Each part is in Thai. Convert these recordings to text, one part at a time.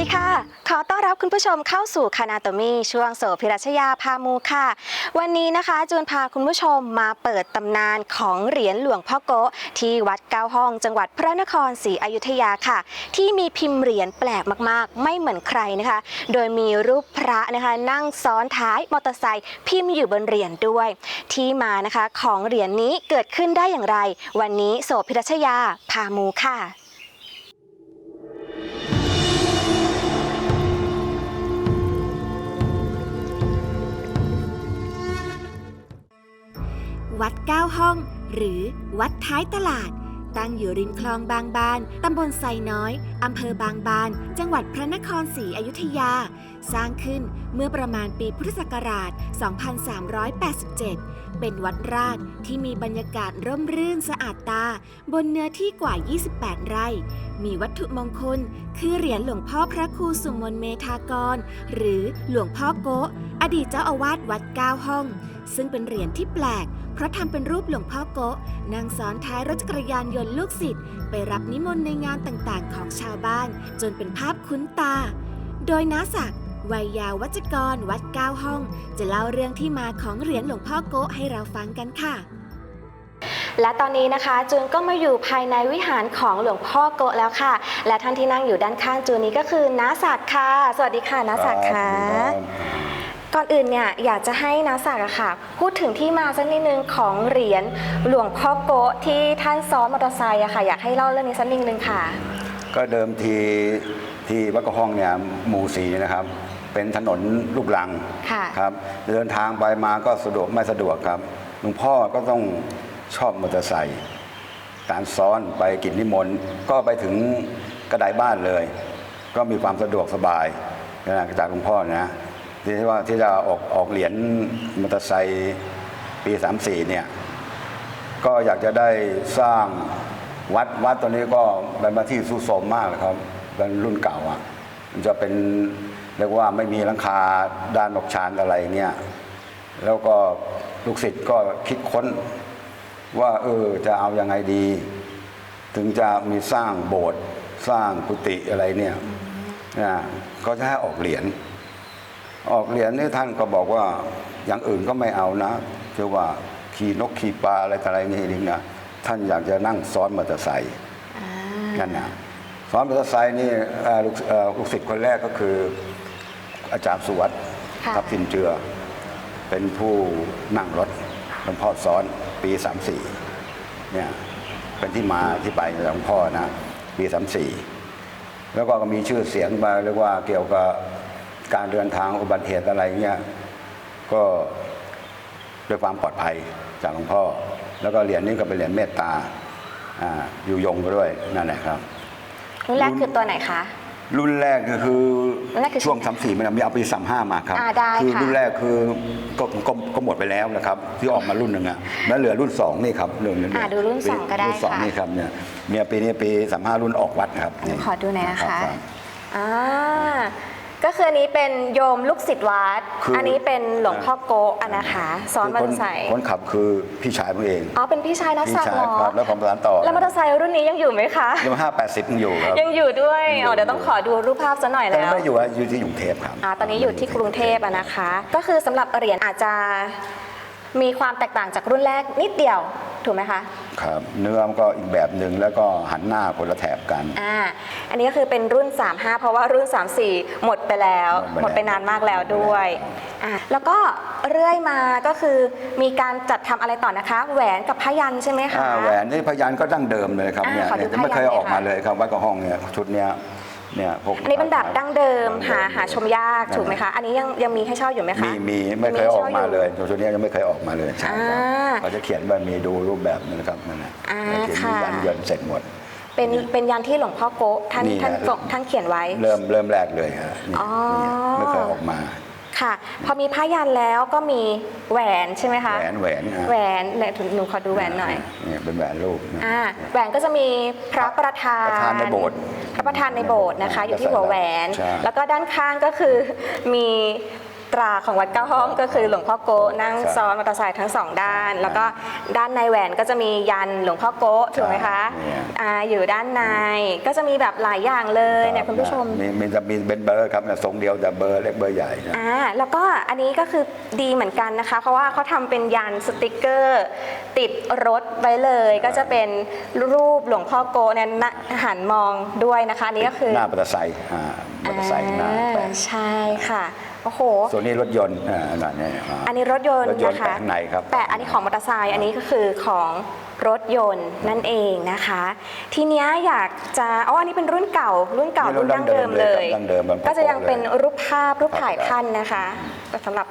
ดีค่ะ ขอต้อนรับคุณผู้ชมเข้าสู่คานาโตมีช่วงโสภิรัชยาพามูค่ะ วันนี้นะคะจูนพาคุณผู้ชมมาเปิดตำนานของเหรียญหลวงพ่อโกะที่วัดเก้าห้อง จังหวัดพระนครศรีอยุธยาค่ะ ที่มีพิมพ์เหรียญแปลกมากๆ ไม่เหมือนใครนะคะ โดยมีรูปพระนะคะ นั่งซ้อนท้ายมอเตอร์ไซค์พิมพ์อยู่บนเหรียญด้วย ที่มานะคะของเหรียญนี้เกิดขึ้นได้อย่างไร วันนี้โสภิรัชยาพามูค่ะ วัดเก้าห้อง หรือวัดท้ายตลาด ตั้งอยู่ริมคลองบางบาน ตำบลไซน้อย อำเภอบางบาน จังหวัดพระนครศรีอยุธยา สร้างขึ้นเมื่อประมาณปีพุทธศักราช 2387 เป็นวัดราชที่มีบรรยากาศร่มรื่นสะอาดตา บนเนื้อที่กว่า 28 ไร่ มีวัตถุมงคล คือเหรียญหลวงพ่อพระครูสุมนเมธากร หรือหลวงพ่อโกะอดีตเจ้าอาวาสวัดเก้าห้อง ซึ่งเป็นเหรียญที่แปลก เพราะทำเป็นรูปหลวงพ่อโกะนั่งซ้อนท้ายรถจักรยานยนต์ลูกศิษย์ไปรับนิมนต์ในงานต่างๆ ของชาวบ้าน จนเป็นภาพคุ้นตา โดยน้าศักดิ์วัยยาวัจกร วัดเก้าห้อง จะเล่าเรื่องที่มาของเหรียญหลวงพ่อโกะให้เราฟังกันค่ะและตอนนี้นะคะจูนก็มาอยู่ภายในวิหารของหลวงพ่อโกะแล้วค่ะ และท่านที่นั่งอยู่ด้านข้างจูนนี้ก็คือน้าศักดิ์ค่ะ สวัสดีค่ะน้าศักดิ์ค่ะ ก่อนอื่นเนี่ยอยากจะให้น้าศักดิ์อะค่ะ พูดถึงที่มาสักนิดนึงของเหรียญหลวงพ่อโกะที่ท่านซ้อนมอเตอร์ไซค์อะค่ะ อยากให้เล่าเรื่องนี้สักนิดนึงค่ะ ก็เดิมทีที่วัดกระห้องเนี่ยหมู่สีนะครับ เป็นถนนลูกลังค่ะครับเดินทางไปมาก็สะดวกไม่สะดวกครับหลวงพ่อก็ต้องชอบมอเตอร์ไซค์การซ้อนไปกิจนิมนต์ก็ไปถึงกระไดบ้านเลย ก็มีความสะดวกสบายนะจากหลวงพ่อนะ ที่ว่าที่จะออกออกเหรียญมอเตอร์ไซค์ปี 34 เนี่ย ก็อยากจะได้สร้างวัดวัดตอนนี้ก็เป็นมาที่สุโสมมากเลยครับเป็นรุ่นเก่าอะมันจะเป็นเรียกว่าไม่มีหลังคาด้านนอกชานอะไรเนี่ยแล้วก็ลูกศิษย์ก็คิดค้นว่า เออจะเอายังไงดี ถึงจะมีสร้างโบสถ์สร้างกุฏิอะไรเนี่ยนะก็จะให้ออกเหรียญ ออกเหรียญนี่ท่านก็บอกว่าอย่างอื่นก็ไม่เอานะคือว่าขี่นกขี่ปลาอะไรต่ออะไรนี่นี่นะท่านอยากจะนั่งซ้อนมอเตอร์ไซค์นั่นนะซ้อนมอเตอร์ไซค์นี่เอ่อลูกเอ่อลูกศิษย์คนแรกก็คืออาจารย์สุวัสด์ค่ะทับทินเจือ เป็นผู้นั่งรถหลวงพ่อซ้อนปี 34เนี่ยเป็นที่มาที่ไปของหลวงพ่อนะปี 34 แล้วก็มีชื่อเสียงมาเรียกว่าเกี่ยวกับ การเดินทางอุบัติเหตุอะไรเงี้ยก็ด้วยความปลอดภัยจากหลวงพ่อ แล้วก็เหรียญนี้ก็เป็นเหรียญเมตตาอ่าอยู่ยงไปด้วยนั่นแหละครับ รุ่นแรกคือตัวไหนคะ รุ่นแรกก็คือรุ่นแรกคือช่วงสามสี่มันมีเอาปีสามห้ามาครับอ่าได้คือค่ะรุ่นแรกคือก็ก็ก็หมดไปแล้วนะครับ ที่ออกมารุ่นหนึ่งอะแล้วเหลือรุ่นสองนี่ครับรุ่นนี้อ่าดูรุ่นสองก็ได้รุ่นสองค่ะนี่ครับเนี่ยเนี่ยปีนี้ปีสามห้ารุ่นออกวัดครับเดี๋ยวขอดูหน่อยนะคะรับอ่า ก็คืออันนี้เป็นโยมลูกศิษย์วัด คืออั อันนี้เป็นหลวงพ่อโกะอะนะคะซ้อนมอเตอร์ไซค์คนขับคือพี่ชายผมเองอ๋อเป็นพี่ชายนักพี่สักชายเหรอครับแล้วผมประสานต่อแล้วมอเตอร์ไซค์รุ่นนี้ยังอยู่ไหมคะ ยังห้าแปดสิบอยู่ครับ ยังอยู่ด้วยยังอยู่ อ๋อเดี๋ยวต้องขอดูรูปภาพซะหน่อยแต่แล้วไม่อยู่อะอยู่ที่กรุงเทพครับอ่าตอนนี้อยู่ที่กรุงเทพอะนะคะ ก็คือสำหรับเหรียญอาจจะมีความแตกต่างจากรุ่นแรกนิดเดียว ถูกไหมคะ ครับเนื้อมันก็อีกแบบหนึ่งแล้วก็หันหน้าคนละแถบกัน อ่าอันนี้ก็คือเป็นรุ่น 35 เพราะว่ารุ่น 34 หมดไปแล้วหหมมดดไปไปแล้วนานมากแล้วด้วยอ่าแล้วก็เรื่อยมาก็คือมีการจัดทำอะไรต่อนะคะ แหวนกับพยัญชนะใช่ไหมคะ อ่าแหวนนี่พยานก็ดั้งเดิมเลยครับอ่าเนี่ยขอดูเนี่ยไม่เคยพยานออกมาหน่อยค่ะเลยครับวัดกระห้องเนี่ยชุดเนี้ย เนี่ยพวกอันนี้เป็นแบบดั้งเดิมดั้หาหาชมยากถูกไหมคะ อันนี้ยังยังมีให้เช่าอยู่ไหมคะ มีมีไม่เคยออกมาช่เลยชุดเนี้ยยังไม่เคยออกมาเลยใช่ครับอ่าเขาจะเขียนว่ามีดูรูปแบบนี่นะครับนั่นแหละอ่าเขียนมีค่ะยันเยินเสร็จหมดเป็นเป็นยันที่หลวงพ่อโกะท่านนี่ท่านฮะส่งท่านเขียนไว้ เริ่มเริ่มแรกเลยฮะนี่อ๋อนี่ไม่เคยออกมาค่ะ พอมีผ้ายันแล้วก็มีแหวนใช่ไหมคะแหวนแหวนฮะแหวนเนี่ยหนูขอดูแหวนหน่อยเนี่ยเป็นแหวนรูปนะอ่าแหวนก็จะมีพระประธานประธานในโบสถ์ พระประธานในโบสถ์นะคะ อยู่ที่หัวแหวน ใช่ แล้วก็ด้านข้างก็คือมี ตราของวัดเก้าห้องก็คือหลวงพ่อโกะนั่งใช่ซ้อนมอเตอร์ไซค์ทั้งสองด้าน แล้วก็ด้านในแหวนก็จะมียันหลวงพ่อโกะถูกไหมคะเนี่ยอ่าอยู่ด้านในก็จะมีแบบหลายอย่างเลยเนี่ยคุณผู้ชม มีมีจะมีเป็นเบอร์ครับเนี่ยทรงเดียวแต่เบอร์เล็กเบอร์ใหญ่นะ อ่าแล้วก็อันนี้ก็คือดีเหมือนกันนะคะ เพราะว่าเขาทำเป็นยันสติกเกอร์ ติดรถไว้เลย ก็จะเป็นรูปหลวงพ่อโกะเนี่ยนะหันมองด้วยนะคะอันนี้ก็คือหน้ามอเตอร์ไซค์อ่ามอเตอร์ไซค์หน้าแปะอ่าใช่ค่ะโอ้โห ส่วนนี้รถยนต์อ่านั่นเนี่ยอ่า อันนี้รถยนต์รถยนต์นะคะ แปะข้างในครับแปะอันนี้ของมอเตอร์ไซค์อันนี้ก็คือของรถยนต์นั่นเองนะคะ ทีเนี้ยอยากจะอ๋ออันนี้เป็นรุ่นเก่า รุ่นเก่านี่รุ่นดั้งเดิมเลยครับดั้งเดิมมันก็จะยังเป็นรูปภาพรูปถ่ายครับท่านนะคะก็สำหรับ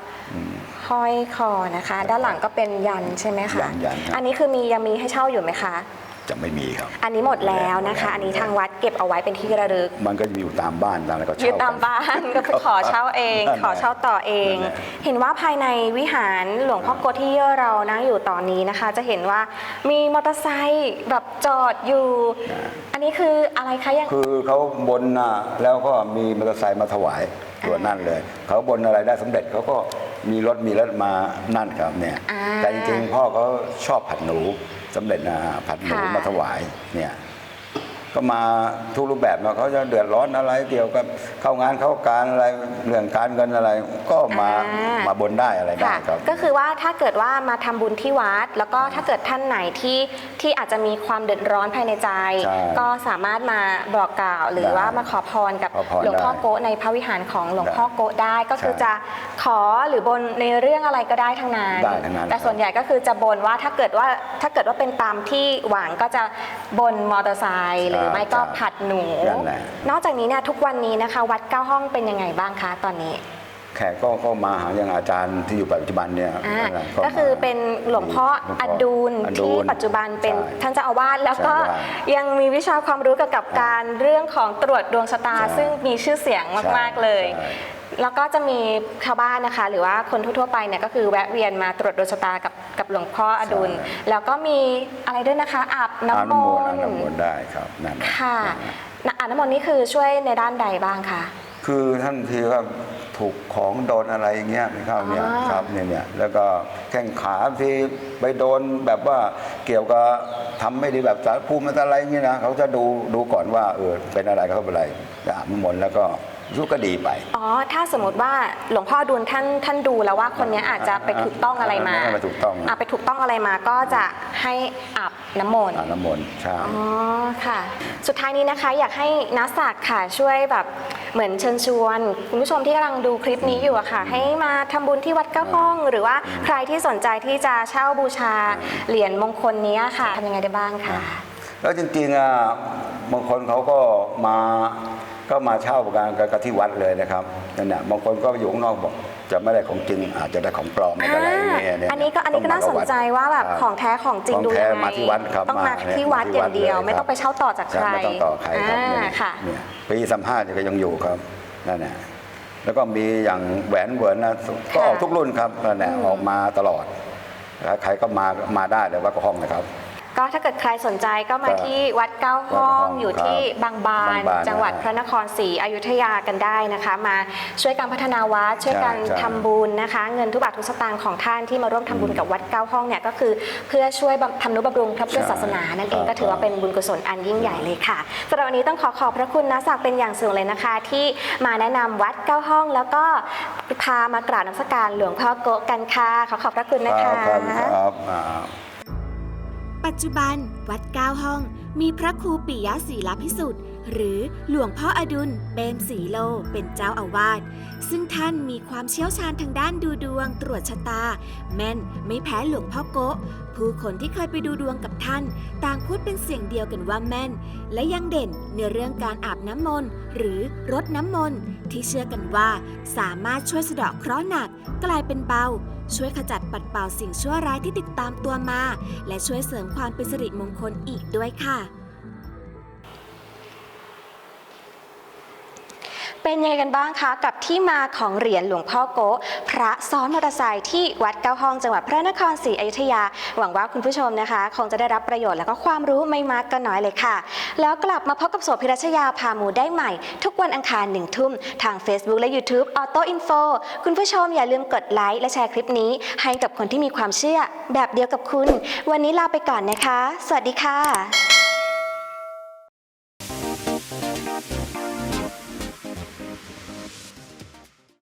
ห้อยคอนะคะ ด้านหลังก็เป็นยันใช่ไหมคะยันยันครับ อันนี้คือมียังมีให้เช่าอยู่ไหมคะ จะไม่มีครับ อันนี้หมดแล้วนะคะ อันนี้ทางวัดเก็บเอาไว้เป็นที่ระลึก มันก็จะอยู่ตามบ้านตามอะไรก็อเช่ายู่ตามบ้านก็ไปขอเช่าเองนั่นแหละขอเช่าต่อเองนั่นแหละเห็นว่าภายในวิหารหลวงพ่อโกฏที่เรานั่งอยู่ตอนนี้นะคะ จะเห็นว่ามีมอเตอร์ไซค์แบบจอดอยู่ อันนี้คืออะไรคะยังคือเขาบนน่ะแล้วก็มีมอเตอร์ไซค์มาถวายตัวนั่นเลยเขาบนอะไรได้สำเร็จเขาก็มีรถมีรถมานั่นครับเนี่ยอ่าแต่จริงๆพ่อเขาชอบผัดหนู สำเร็จนะผัดหนูค่ะมาถวายเนี่ย ก็มาทุกรูปแบบนะเขาจะเดือดร้อนอะไรเกี่ยวกับเข้างานเข้าการอะไรเรื่องการเงินอะไร ก็มาอ่าม มาบนได้อะไรได้ค่ะครับ ก็คือว่าถ้าเกิดว่ามาทำบุญที่วัด แล้วก็ถ้าเกิดท่านไหนที่ที่อาจจะมีความเดือดร้อนภายในใจ ใช่ก็สามารถมาบอกกล่าว หรือได้ว่ามาขอพรกับขอพรหลวงพ่อได้โกะในพระวิหารของหลวงพ่อโกะได้ก็คือใช่จะขอหรือบนในเรื่องอะไรก็ได้ทั้งนั้นได้ทั้งนั้นแต่ส่วนใหญ่ก็คือจะบนว่าถ้าเกิดว่าถ้าเกิดว่าเป็นตามที่หวังก็จะบนมอเตอร์ไซค์หรือไม่ก็ผัดหนู นั่นแหละ นอกจากนี้เนี่ยทุกวันนี้นะคะ วัดเก้าห้องเป็นยังไงบ้างคะตอนนี้แขกก็ก็มาหาอย่างอาจารย์ที่อยู่ปัจจุบันเนี่ยอ่านั่นแหละก็คือเป็นหลวงพ่อหลวงพ่อดุลอดุที่ลปัจจุบันเป็นใช่ ท่านเจ้าอาวาสแล้วก็ใช่ยังมีวิชาความรู้เกี่ยวกับการเรื่องของตรวจดวงชะตา ใช่ซึ่งมีชื่อเสียงมาก ๆ เลย ใช่ แล้วก็จะมีชาวบ้านนะคะ หรือว่าคนทั่วๆไปเนี่ยก็คือแวะเวียนมาตรวจดวงชะตากับกับหลวงพ่ออดุล ใช่ แล้วก็มีอะไรด้วยนะคะอาบอาน้ำมน้ำมนต์อาบนต์น้ำมนต์ได้ครับนั่นแหละค่ะนั่นแหละอาบน้ำมนต์นี่คือช่วยในด้านใดบ้างคะ คือท่านทีก็ถูกของโดนอะไรอย่างเงี้ยไม่เข้าเนี่ยอ่าครับเนี่ยเนี่ยแล้วก็แข้งขาที่ไปโดนแบบว่าเกี่ยวกับทำไม่ดีแบบสารภูมิอะไรอย่างเงี้ยนะเขาจะดูดูก่อนว่าเออเป็นอะไรก็เป็นอะไรจะอาบน้ำมนต์แล้วก็ ยุก็ดีไป อ๋อ ถ้าสมมติว่าหลวงพ่ออดุลท่านท่านดูแล้วว่าคนเนี้ยอาจจะไปถูกต้องอะไรมาอ่าไม่ถูกต้องะไปถูกต้องอะไรมาก็จะให้อาบน้ำมนต์อาบน้ำมนต์ใช่ อ๋อค่ะ สุดท้ายนี้นะคะอยากให้นักศักดิ์ค่ะช่วยแบบเหมือนเชิญชวนคุณผู้ชมที่กำลังดูคลิปนี้อยู่อะค่ะ ให้มาทำบุญที่วัดเก้าห้อง หรือว่าใครที่สนใจที่จะเช่าบูชาเหรียญมงคลนี้ค่ะทำยังไงได้บ้างคะ แล้วจริงๆอะบางคนเขาก็มา ก็มาเช่ากันกับที่วัดเลยนะครับนั่นแหละบางคนก็อยู่ข้างนอกบอกจะไม่ได้ของจริงอาจจะได้ของปลอมอะไรอย่างเงี้ยเยอันนี้ก็อันนี้ก็น่าสนใจว่าแบบครับของแท้ของจริงของดูแท้ยังไงมาที่วัดครับต้องมามาที่วัดมาที่อย่างเดียววัดเลยไม่ต้องไปเช่าต่อจากใครใช่ไม่ต้องต่อใครครับอ่าเนี่ยค่ะเนี่ยปีสัมภาษณ์ก็ยังอยู่ครับนั่นแหละแล้วก็มีอย่างแหวนเหวินนะก็ออกทุกรุ่นครับนั่นแหละออกมาตลอดใครก็มามาได้เลยว่าก็ห้องนะครับ ก็ถ้าเกิดใครสนใจก็มาก็ที่วัดเก้าห้องวัดเก้าห้องอยู่ที่ครับบางบาน บางบานจังหวัดนะพระนครศรีอยุธยากันได้นะคะ มาช่วยการพัฒนาวัดช่วยกันใช่ทำบุญนะคะ เงินทุกบาททุกสตางค์ของท่านที่มาร่วมทำบุญกับวัดเก้าห้องเนี่ยก็คือเพื่อช่วยบำทำนุบำรุงพระพุทธศาสนานั่นเองครับก็ถือว่าเป็นบุญกุศลอันยิ่งใหญ่เลยค่ะสำหรับวันนี้ต้องขอขอบพระคุณนะศักดิ์เป็นอย่างสูงเลยนะคะ ที่มาแนะนำวัดเก้าห้อง แล้วก็พามากราบนมัสการหลวงพ่อโกะกันค่ะขอขอบพระคุณนะครัคะ บครับครับอ่า ปัจจุบัน วัดเก้าห้อง มีพระครูปิยะศีลพิสุทธิ์ หรือหลวงพ่ออดุลเบมศีโล เป็นเจ้าอาวาส ซึ่งท่านมีความเชี่ยวชาญทางด้านดูดวงตรวจชะตา แม่นไม่แพ้หลวงพ่อโกะผู้คนที่เคยไปดูดวงกับท่าน ต่างพูดเป็นเสียงเดียวกันว่าแม่น และยังเด่นในเรื่องการอาบน้ำมนต์หรือรดน้ำมนต์ที่เชื่อกันว่าสามารถช่วยสะเดาะเคราะห์หนักกลายเป็นเบา ช่วยขจัดปัดเป่าสิ่งชั่วร้ายที่ติดตามตัวมา และช่วยเสริมความเป็นสิริมงคลอีกด้วยค่ะ เป็นยังไงกันบ้างคะกับที่มาของเหรียญหลวงพ่อโกะพระซ้อนมอเตอร์ไซค์ที่วัดเก้าห้องจังหวัดพระนครศรีอยุธยา หวังว่าคุณผู้ชมนะคะ คงจะได้รับประโยชน์และก็ความรู้ไม่มากก็น้อยเลยค่ะ แล้วกลับมาพบกับโสภิรัชยาพาหมูได้ใหม่ ทุกวันอังคารหนึ่งทุ่มทาง Facebook และ YouTube Auto Info คุณผู้ชมอย่าลืมกดไลค์และแชร์คลิปนี้ ให้กับคนที่มีความเชื่อแบบเดียวกับคุณ วันนี้ลาไปก่อนนะคะ สวัสดีค่ะ